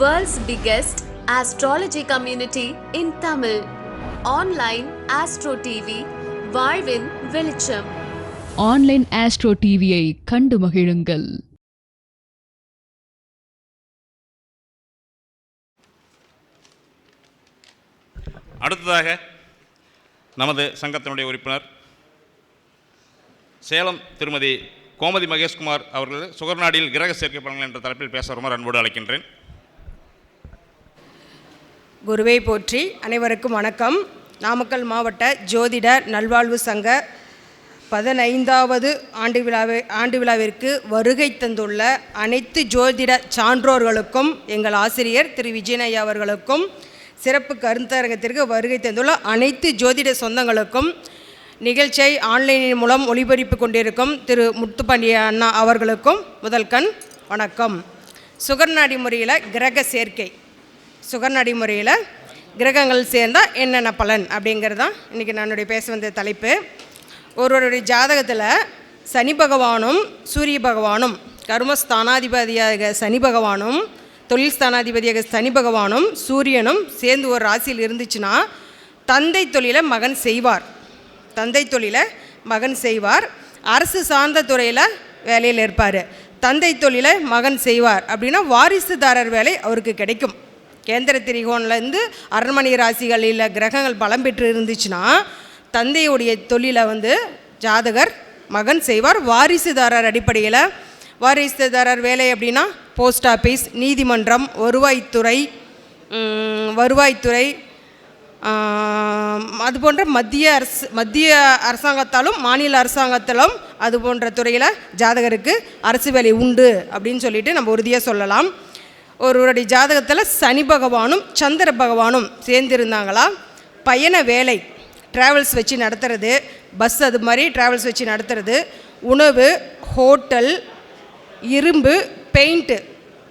World's biggest astrology community in Tamil. Online Astro TV, வாழ்வின் வெளிச்சம். Online astro டிவியை கண்டு மகிழுங்கள். அடுத்ததாக நமது சங்கத்தினுடைய உறுப்பினர் சேலம் திருமதி கோமதி மகேஷ்குமார் அவர்கள் சுகர்நாடியில் கிரக சேர்க்கை பலன்கள் என்ற தலைப்பில் பேச ரொம்ப அன்போடு அழைக்கின்றேன். குருவை போற்றி. அனைவருக்கும் வணக்கம். நாமக்கல் மாவட்ட ஜோதிட நல்வாழ்வு சங்க பதினைந்தாவது ஆண்டு விழாவை ஆண்டு விழாவிற்கு வருகை தந்துள்ள அனைத்து ஜோதிட சான்றோர்களுக்கும் எங்கள் ஆசிரியர் திரு விஜயனையா அவர்களுக்கும் சிறப்பு கருத்தரங்கத்திற்கு வருகை தந்துள்ள அனைத்து ஜோதிட சொந்தங்களுக்கும் நிகழ்ச்சியை ஆன்லைனின் மூலம் ஒளிபரப்பு கொண்டிருக்கும் திரு முத்துப்பாண்டிய அண்ணா அவர்களுக்கும் முதல்கண் வணக்கம். சுகர்நாடி முறையில் கிரக சேர்க்கை. சுகர் நடைமுறையில் கிரகங்கள் சேர்ந்தால் என்னென்ன பலன் அப்படிங்கிறது தான் இன்றைக்கி நான் பேச வந்த தலைப்பு. ஒருவருடைய ஜாதகத்தில் சனி பகவானும் சூரிய பகவானும் கர்மஸ்தானாதிபதியாக சனி பகவானும் தொழில் ஸ்தானாதிபதியாக சனி பகவானும் சூரியனும் சேர்ந்து ஒரு ராசியில் இருந்துச்சுன்னா தந்தை தொழிலை மகன் செய்வார். தந்தை தொழிலை மகன் செய்வார். அரசு சார்ந்த துறையில் வேலையில் இருப்பார். தந்தை தொழிலை மகன் செய்வார். அப்படின்னா வாரிசுதாரர் வேலை அவருக்கு கிடைக்கும். கேந்திர திரிகோணிலேருந்து அரண்மனை ராசிகளில் கிரகங்கள் பலம் பெற்று இருந்துச்சுன்னா தந்தையுடைய தொழிலை வந்து ஜாதகர் மகன் செய்வார். வாரிசுதாரர் அடிப்படையில் வாரிசுதாரர் வேலை அப்படின்னா போஸ்ட் ஆஃபீஸ் நீதிமன்றம் வருவாய்த்துறை வருவாய்த்துறை அது போன்ற மத்திய அரசு மத்திய அரசாங்கத்தாலும் மாநில அரசாங்கத்தாலும் அது போன்ற துறையில் ஜாதகருக்கு அரசு வேலை உண்டு அப்படின்னு சொல்லிட்டு நம்ம உறுதியாக சொல்லலாம். ஒருவருடைய ஜாதகத்தில் சனி பகவானும் சந்திர பகவானும் சேர்ந்திருந்தாங்களா? பயண வேலை ட்ராவல்ஸ் வச்சு நடத்துறது பஸ் அது மாதிரி ட்ராவல்ஸ் வச்சு நடத்துறது உணவு ஹோட்டல் இரும்பு paint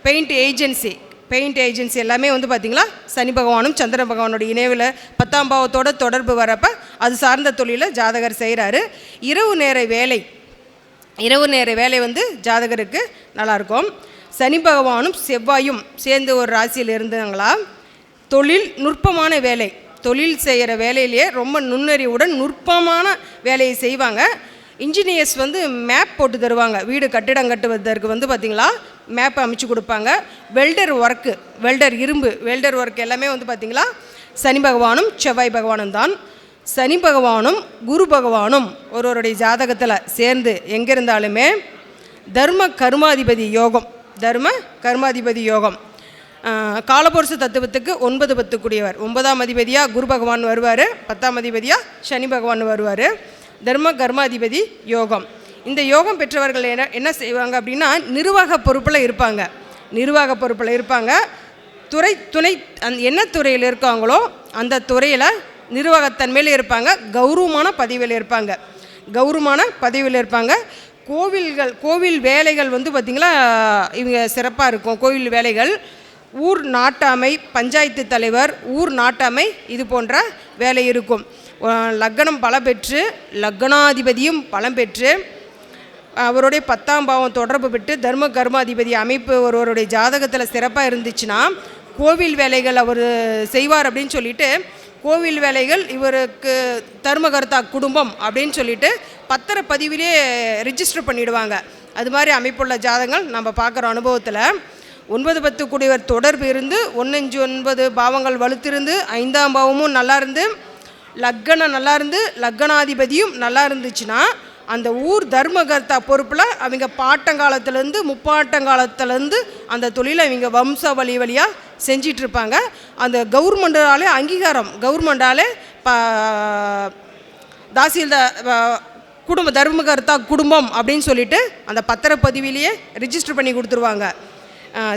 paint agency paint agency எல்லாமே வந்து பார்த்திங்களா சனி பகவானும் சந்திர பகவானோட இணைவில் பத்தாம் பாவத்தோட தொடர்பு வரப்போ அது சார்ந்த தொழிலை ஜாதகர் செய்கிறாரு இரவு நேர வேலை இரவு நேர வேலை வந்து ஜாதகருக்கு நல்லாயிருக்கும் சனி பகவானும் செவ்வாயும் சேர்ந்து ஒரு ராசியில் இருந்தாங்களா தொழில் நுட்பமான வேலை. தொழில் செய்கிற வேலையிலேயே ரொம்ப நுண்ணறிவுடன் நுட்பமான வேலையை செய்வாங்க. இன்ஜினியர்ஸ் வந்து மேப் போட்டு தருவாங்க. வீடு கட்டிடம் கட்டுவதற்கு வந்து பார்த்திங்களா மேப் அமைச்சு கொடுப்பாங்க. வெல்டர் ஒர்க்கு வெல்டர் இரும்பு வெல்டர் ஒர்க் எல்லாமே வந்து பார்த்திங்களா சனி பகவானும் செவ்வாய் பகவானும் தான். சனி பகவானும் குரு பகவானும் ஒருவருடைய ஜாதகத்தில் சேர்ந்து எங்கே இருந்தாலுமே தர்ம கர்மாதிபதி யோகம். தர்ம கர்மாதிபதி யோகம். காலபுருஷ தத்துவத்துக்கு ஒன்பது பத்துக்குடியவர். ஒன்பதாம் அதிபதியாக குரு பகவான் வருவார் பத்தாம் அதிபதியாக சனி பகவான் வருவார். தர்ம கர்மாதிபதி யோகம். இந்த யோகம் பெற்றவர்கள் என்ன என்ன செய்வாங்க அப்படின்னா நிர்வாக பொறுப்பில் இருப்பாங்க. நிர்வாக பொறுப்பில் இருப்பாங்க. துறை துணை அந் என்ன துறையில் இருக்காங்களோ அந்த துறையில் நிர்வாகத்தன்மையில் இருப்பாங்க. கௌரவமான பதவியில் இருப்பாங்க. கௌரவமான பதவியில் இருப்பாங்க. கோவில்கள் கோவில் வேலைகள் வந்து பார்த்திங்களா இவங்க சிறப்பாக இருக்கும். கோவில் வேலைகள் ஊர் நாட்டாமை பஞ்சாயத்து தலைவர் ஊர் நாட்டாமை இது போன்ற வேலை இருக்கும். அஹ் லக்னம் பலம் பெற்று லக்னாதிபதியும் பலம் பெற்று அவருடைய பத்தாம் பாவம் தொடர்பு பெற்று தர்ம கர்மாதிபதி அமைப்பு ஒருவருடைய ஜாதகத்தில் சிறப்பாக இருந்துச்சுன்னா கோவில் வேலைகள் அவர் செய்வார் அப்படின்னு சொல்லிட்டு கோவில் வேலைகள் இவருக்கு தர்மகர்த்தா குடும்பம் அப்படின்னு சொல்லிட்டு பத்திரப்பதிவிலே ரிஜிஸ்டர் பண்ணிடுவாங்க. அது மாதிரி அமைப்புள்ள ஜாதகங்கள் நம்ம பார்க்குற அனுபவத்தில் ஒன்பது பத்து கூடியவர் தொடர்பு இருந்து ஒன்னஞ்சு ஒன்பது பாவங்கள் வலுத்திருந்து ஐந்தாம் பாவமும் நல்லா இருந்து லக்கணம் நல்லா இருந்து லக்கணாதிபதியும் நல்லா இருந்துச்சுன்னா அந்த ஊர் தர்மகர்த்தா பொறுப்பில் அவங்க பாட்டங்காலத்துலேருந்து முப்பாட்டங்காலத்துலேருந்து அந்த தொழிலை அவங்க வம்ச வழி வழியாக செஞ்சிட்ருப்பாங்க. அந்த கவர்மெண்டாலே அங்கீகாரம். கவர்மெண்டாலே ப தாசில்தார் குடும்ப தர்மகர்த்தா குடும்பம் அப்படின்னு சொல்லிட்டு அந்த பத்திரப்பதிவிலேயே ரிஜிஸ்டர் பண்ணி கொடுத்துருவாங்க.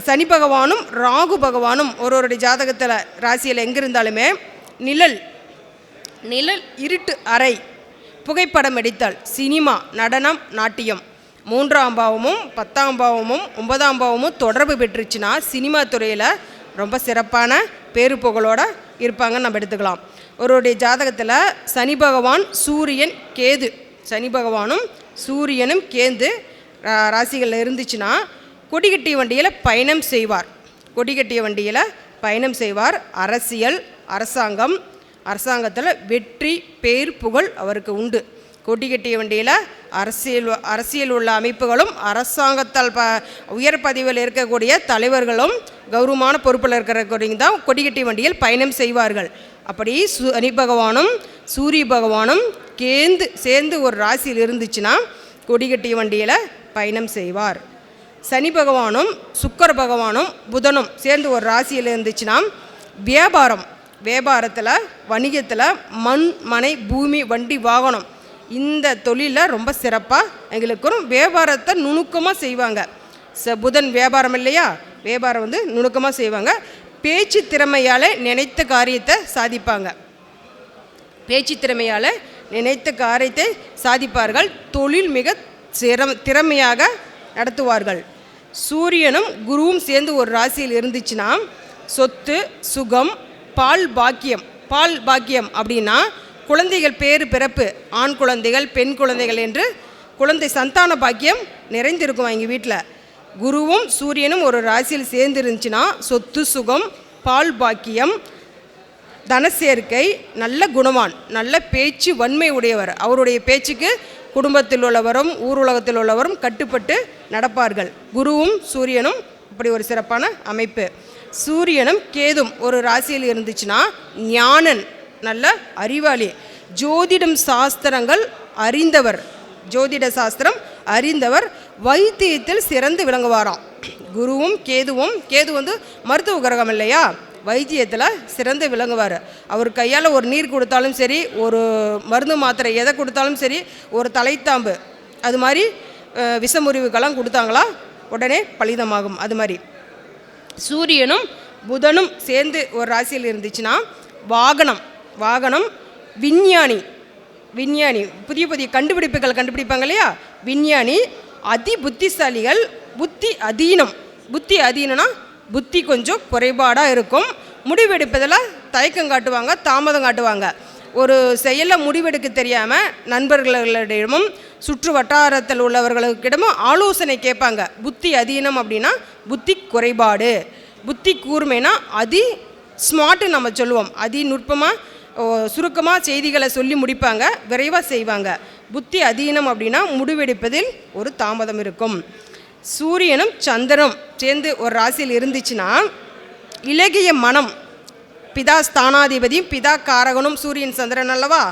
சனி பகவானும் ராகு பகவானும் ஒருவருடைய ஜாதகத்தில் ராசியில் எங்கே இருந்தாலுமே நிழல் நிழல் இருட்டு அறை புகைப்படம் எடுத்தல் சினிமா நடனம் நாட்டியம். மூன்றாம் பாவமும் பத்தாம் பாவமும் ஒன்பதாம் பாவமும் தொடர்பு பெற்றுச்சுன்னா சினிமா துறையில் ரொம்ப சிறப்பான பேரு புகழோட இருப்பாங்கன்னு நம்ம எடுத்துக்கலாம். ஒருவருடைய ஜாதகத்தில் சனி பகவான் சூரியன் கேது. சனி பகவானும் சூரியனும் கேந்து ரா- ராசிகளில் இருந்துச்சுன்னா கொடிகட்டிய வண்டியில் பயணம் செய்வார். கொடிகட்டிய வண்டியில் பயணம் செய்வார். அரசியல் அரசாங்கம் அரசாங்கத்தில் வெற்றி பேர் புகழ் அவருக்கு உண்டு. கொடி கட்டிய வண்டியில் அரசியல் அரசியல் உள்ள அமைப்புகளும் அரசாங்கத்தால் ப உயர் பதவியில் இருக்கக்கூடிய தலைவர்களும் கௌரவமான பொறுப்பில் இருக்கிறவங்க தான் கொடி வண்டியில் பயணம் செய்வார்கள். அப்படி சனி பகவானும் சூரிய பகவானும் கேந்து சேர்ந்து ஒரு ராசியில் இருந்துச்சுன்னா கொடி கட்டிய வண்டியில் பயணம் செய்வார். சனி பகவானும் சுக்கர பகவானும் புதனும் சேர்ந்து ஒரு ராசியில் இருந்துச்சுன்னா வியாபாரம் வியாபாரத்தில் வணிகத்தில் மண் மனை பூமி வண்டி வாகனம் இந்த தொழிலை ரொம்ப சிறப்பாக எங்களுக்கும் வியாபாரத்தை நுணுக்கமாக செய்வாங்க. ச புதன் வியாபாரம் இல்லையா? வியாபாரம் வந்து நுணுக்கமாக செய்வாங்க. பேச்சு திறமையால் நினைத்த காரியத்தை சாதிப்பாங்க. பேச்சு திறமையால் நினைத்த காரியத்தை சாதிப்பார்கள். தொழில் மிக சிரம் திறமையாக நடத்துவார்கள். சூரியனும் குருவும் சேர்ந்து ஒரு ராசியில் இருந்துச்சுன்னா சொத்து சுகம் பால் பாக்கியம். பால் பாக்கியம் அப்படின்னா குழந்தைகள் பேறு பிறப்பு ஆண் குழந்தைகள் பெண் குழந்தைகள் என்று குழந்தை சந்தான பாக்கியம் நிறைந்திருக்கும் எங்கள் வீட்டில் குருவும் சூரியனும் ஒரு ராசியில் சேர்ந்து இருந்துச்சுன்னா சொத்து சுகம் பால் பாக்கியம் தனசேர்க்கை நல்ல குணவான் நல்ல பேச்சு வன்மை உடையவர். அவருடைய பேச்சுக்கு குடும்பத்தில் உள்ளவரும் ஊர் உலகத்தில் உள்ளவரும் கட்டுப்பட்டு நடப்பார்கள். குருவும் சூரியனும் இப்படி ஒரு சிறப்பான அமைப்பு. சூரியனும் கேதும் ஒரு ராசியில் இருந்துச்சுன்னா ஞானன் நல்ல அறிவாளி. ஜோதிடம் சாஸ்திரங்கள் அறிந்தவர். ஜோதிட சாஸ்திரம் அறிந்தவர் வைத்தியத்தில் சிறந்து விளங்குவாராம். குருவும் கேதுவும் கேது வந்து மருத்துவ கிரகம் இல்லையா? வைத்தியத்தில் சிறந்து விளங்குவார். அவர் கையால் ஒரு நீர் கொடுத்தாலும் சரி ஒரு மருந்து மாத்திரை எதை கொடுத்தாலும் சரி ஒரு தலைத்தாம்பு. அது மாதிரி விஷமுறிவுக்கெல்லாம் கொடுத்தாங்களா? உடனே பலிதமாகும். அது மாதிரி. சூரியனும் புதனும் சேர்ந்து ஒரு ராசியில் இருந்துச்சுன்னா வாகனம். வாகனம் விஞ்ஞானி விஞ்ஞானி புதிய புதிய கண்டுபிடிப்புகள் கண்டுபிடிப்பாங்க இல்லையா? விஞ்ஞானி அதி புத்திசாலிகள் புத்தி அதீனம். புத்தி அதீனம்னா புத்தி கொஞ்சம் குறைபாடாக இருக்கும். முடிவெடுப்பதில் தயக்கம் காட்டுவாங்க தாமதம் காட்டுவாங்க. ஒரு செயலில் முடிவெடுக்க தெரியாமல் நண்பர்களிடமும் சுற்று வட்டாரத்தில் உள்ளவர்களுக்கிடமும் ஆலோசனை கேட்பாங்க. புத்தி அதீனம் அப்படின்னா புத்தி குறைபாடு. புத்தி கூர்மைனா அதி ஸ்மார்ட்டு நம்ம சொல்லுவோம். அதி நுட்பமாக சுருக்கமாக செய்திகளை சொல்லி முடிப்பாங்க விரைவாக செய்வாங்க. புத்தி அதீனம் அப்படின்னா முடிவெடுப்பதில் ஒரு தாமதம் இருக்கும். சூரியனும் சந்திரனும் சேர்ந்து ஒரு ராசியில் இருந்துச்சுன்னா இலகிய மனம் பிதா ஸ்தானாதிபதியும் பிதா காரகனும் சூரியன் சந்திரன் அல்லவா?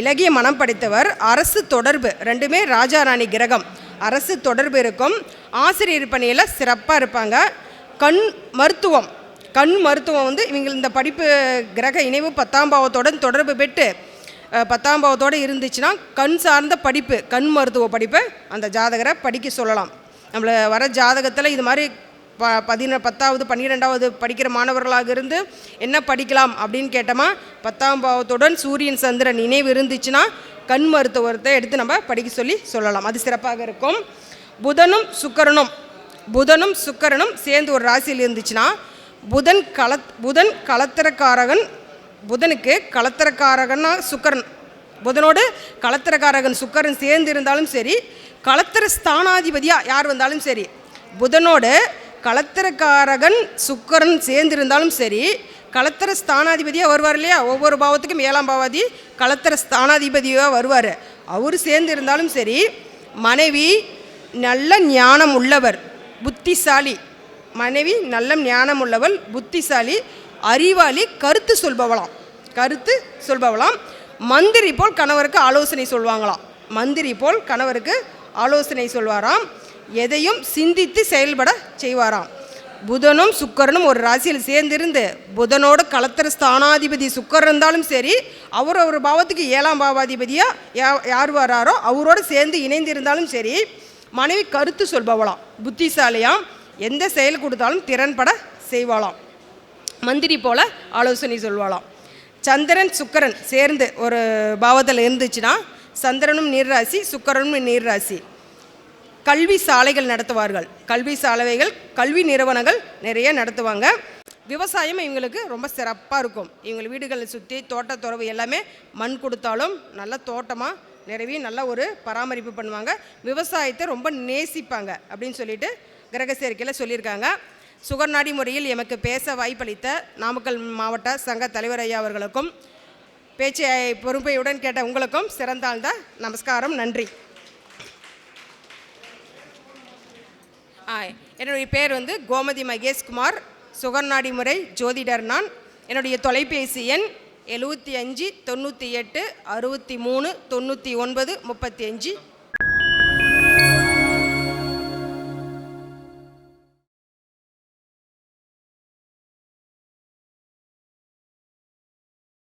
இலகிய மனம் படைத்தவர் அரசு தொடர்பு ரெண்டுமே ராஜா ராணி கிரகம். அரசு தொடர்பு இருக்கும். ஆசிரியர் பணியில் சிறப்பாக இருப்பாங்க. கண் மருத்துவம் கண் மருத்துவம் வந்து இவங்க இந்த படிப்பு கிரக இணைவு பத்தாம் பாவத்துடன் தொடர்பு பெற்று பத்தாம் பாவத்தோடு இருந்துச்சுன்னா கண் சார்ந்த படிப்பு கண் மருத்துவ படிப்பை அந்த ஜாதகரை படிக்க சொல்லலாம். நம்மளை வர ஜாதகத்தில் இது மாதிரி ப பதின பத்தாவது பன்னிரெண்டாவது படிக்கிற மாணவர்களாக இருந்து என்ன படிக்கலாம் அப்படின்னு கேட்டோமா பத்தாம் பாவத்துடன் சூரியன் சந்திரன் நினைவு இருந்துச்சுன்னா கண் மருத்துவத்தை எடுத்து நம்ம படிக்க சொல்லி சொல்லலாம். அது சிறப்பாக இருக்கும். புதனும் சுக்கரனும் புதனும் சுக்கரனும் சேர்ந்து ஒரு ராசியில் இருந்துச்சுன்னா புதன் கல புதன் கலத்திரக்காரகன் புதனுக்கு கலத்திரக்காரகன்னா சுக்கரன். புதனோடு கலத்திரக்காரகன் சுக்கரன் சேர்ந்து இருந்தாலும் சரி கலத்திர ஸ்தானாதிபதியாக யார் வந்தாலும் சரி புதனோடு கலத்திரக்காரகன் சுக்கரன் சேர்ந்திருந்தாலும் சரி கலத்திர ஸ்தானாதிபதியாக வருவார் இல்லையா? ஒவ்வொரு பாவத்துக்கும் ஏழாம் பாவாதி கலத்திர ஸ்தானாதிபதியாக வருவார். அவர் சேர்ந்து இருந்தாலும் சரி மனைவி நல்ல ஞானம் உள்ளவர் புத்திசாலி. மனைவி நல்ல ஞானமுள்ளவள் புத்திசாலி அறிவாளி கருத்து சொல்பவளாம். கருத்து சொல்பவளாம். மந்திரி போல் கணவருக்கு ஆலோசனை சொல்வாங்களாம். மந்திரி போல் கணவருக்கு ஆலோசனை சொல்வாராம். எதையும் சிந்தித்து செயல்பட செய்வாராம். புதனும் சுக்கரனும் ஒரு ராசியில் சேர்ந்திருந்து புதனோடு கலத்திர ஸ்தானாதிபதி சுக்கர் இருந்தாலும் சரி அவர் ஒரு பாவத்துக்கு ஏழாம் பாவாதிபதியாக யா யார் வராரோ அவரோடு சேர்ந்து இணைந்து இருந்தாலும் சரி மனைவி கருத்து சொல்பவளாம். புத்திசாலியாம். எந்த செயல் கொடுத்தாலும் திறன்பட செய்வாளாம். மந்திரி போல ஆலோசனை சொல்வாளாம். சந்திரன் சுக்கரன் சேர்ந்து ஒரு பாவத்தில் இருந்துச்சுன்னா சந்திரனும் நீர்ராசி சுக்கரனும் நீர்ராசி. கல்வி சாலைகள் நடத்துவார்கள். கல்வி சாலைகள் கல்வி நிறுவனங்கள் நிறைய நடத்துவாங்க. விவசாயம் இவங்களுக்கு ரொம்ப சிறப்பாக இருக்கும். இவங்க வீடுகளை சுற்றி தோட்டத்துறவு எல்லாமே மண் கொடுத்தாலும் நல்ல தோட்டமாக நிறைவி நல்ல ஒரு பராமரிப்பு பண்ணுவாங்க. விவசாயத்தை ரொம்ப நேசிப்பாங்க அப்படின்னு சொல்லிட்டு கிரக சேர்க்கையில் சொல்லியிருக்காங்க. சுகர்நாடி முறையில் எமக்கு பேச வாய்ப்பளித்த நாமக்கல் மாவட்ட சங்க தலைவர் ஐயா அவர்களுக்கும் பேச்சை பொறுப்பையுடன் கேட்ட உங்களுக்கும் சிறந்தாழ்ந்த நமஸ்காரம். நன்றி. ஆ, என்னுடைய பேர் வந்து கோமதி மகேஷ்குமார். சுகர்நாடி முறை ஜோதிடர் நான். என்னுடைய தொலைபேசி எண் எழுபத்தி அஞ்சு தொண்ணூற்றி எட்டு அறுபத்தி மூணு தொண்ணூற்றி ஒன்பது முப்பத்தி அஞ்சு.